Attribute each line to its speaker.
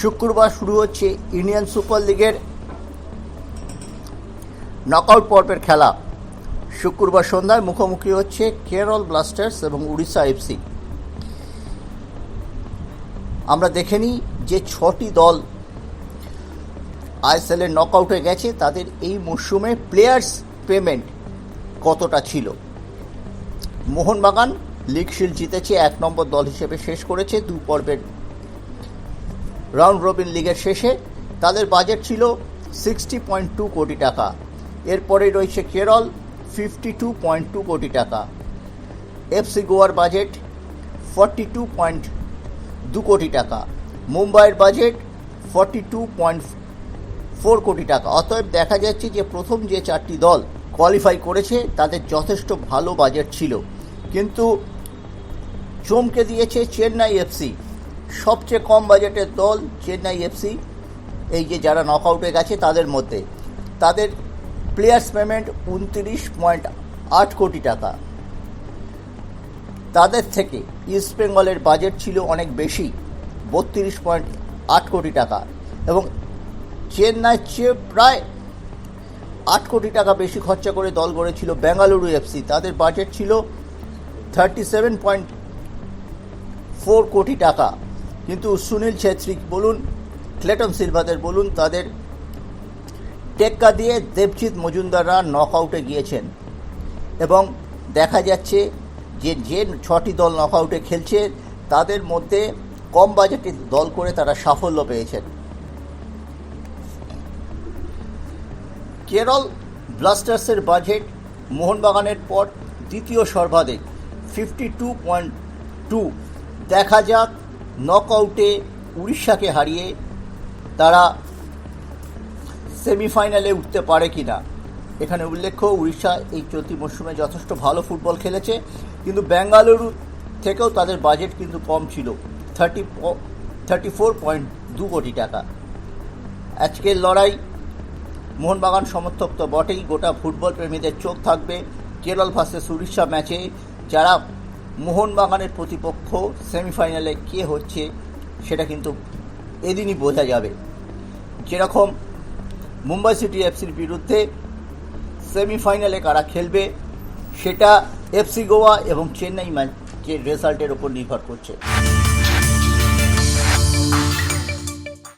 Speaker 1: শুক্রবার শুরু হচ্ছে ইন্ডিয়ান সুপার লিগের নকআউট পর্বের খেলা। শুক্রবার সন্ধ্যায় মুখোমুখি হচ্ছে কেরল ব্লাস্টার্স এবং উড়িষ্যা এফসি। আমরা দেখে নিই যে ছটি দল আইএসএলের নকআউটে গেছে, তাদের এই মরশুমে প্লেয়ার্স পেমেন্ট কতটা ছিল? মোহনবাগান লিগ শিল্ড জিতেছে, এক নম্বর দল হিসেবে শেষ করেছে, দু পর্বের রাউন্ড রবিন লিগের শেষে। তাদের বাজেট ছিল সিক্সটি পয়েন্ট টু কোটি টাকা। এরপরে রয়েছে Kerala fifty two point two crore টাকা। এফসি গোয়ার বাজেট ফর্টি টু পয়েন্ট দু কোটি টাকা। মুম্বাইয়ের budget forty two point four crore টাকা। অতএব দেখা যাচ্ছে যে প্রথম যে চারটি দল কোয়ালিফাই করেছে, তাদের যথেষ্ট ভালো বাজেট ছিল। কিন্তু চমকে দিয়েছে চেন্নাই এফসি সবচেয়ে কম বাজেটের দল চেন্নাই এফসি এই যে যারা নকআউটে গেছে তাদের মধ্যে। তাদের প্লেয়ার্স পেমেন্ট উনত্রিশ পয়েন্ট আট কোটি টাকা। তাদের থেকে ইস্ট বেঙ্গলের বাজেট ছিল অনেক বেশি, বত্রিশ পয়েন্ট আট কোটি টাকা এবং চেন্নাই চেয়ে প্রায় আট কোটি টাকা বেশি খরচা করে দল গড়েছিল বেঙ্গালুরু এফসি তাদের বাজেট ছিল thirty seven point four crore টাকা। কিন্তু সুনীল ছেত্রী, বলুন, ক্লেটন সিলভাদের, বলুন, তাদের টেক্কা দিয়ে দেবজিৎ মজুমদাররা নকআউটে গিয়েছেন। এবং দেখা যাচ্ছে যে যে ছটি দল নকআউটে খেলছে, তাদের মধ্যে কম বাজেটে দল করে তারা সাফল্য পেয়েছেন। কেরল ব্লাস্টার্সের বাজেট মোহনবাগানের পর দ্বিতীয় সর্বাধিক ফিফটি টু পয়েন্ট টু দেখা যাক নকআউটে উড়িষ্যাকে হারিয়ে তারা সেমিফাইনালে উঠতে পারে কি না এখানে উল্লেখ্য, উড়িষ্যা এই চলতি মরশুমে যথেষ্ট ভালো ফুটবল খেলেছে, কিন্তু বেঙ্গালুরু থেকেও তাদের বাজেট কিন্তু কম ছিল, থার্টি থার্টি ফোর পয়েন্ট দু কোটি টাকা। আজকের লড়াই মোহনবাগান সমর্থক তো বটেই, গোটা ফুটবল প্রেমীদের চোখ থাকবে। কেরল ভার্সেস উড়িষ্যা ম্যাচে যারা মোহনবাগানের প্রতিপক্ষ সেমিফাইনালে কে হচ্ছে সেটা কিন্তু এদিনই বোঝা যাবে। যেরকম মুম্বাই সিটি এফসির বিরুদ্ধে সেমিফাইনালে কারা খেলবে, সেটা এফসি গোয়া এবং চেন্নাই ম্যাচের রেজাল্টের ওপর নির্ভর করছে।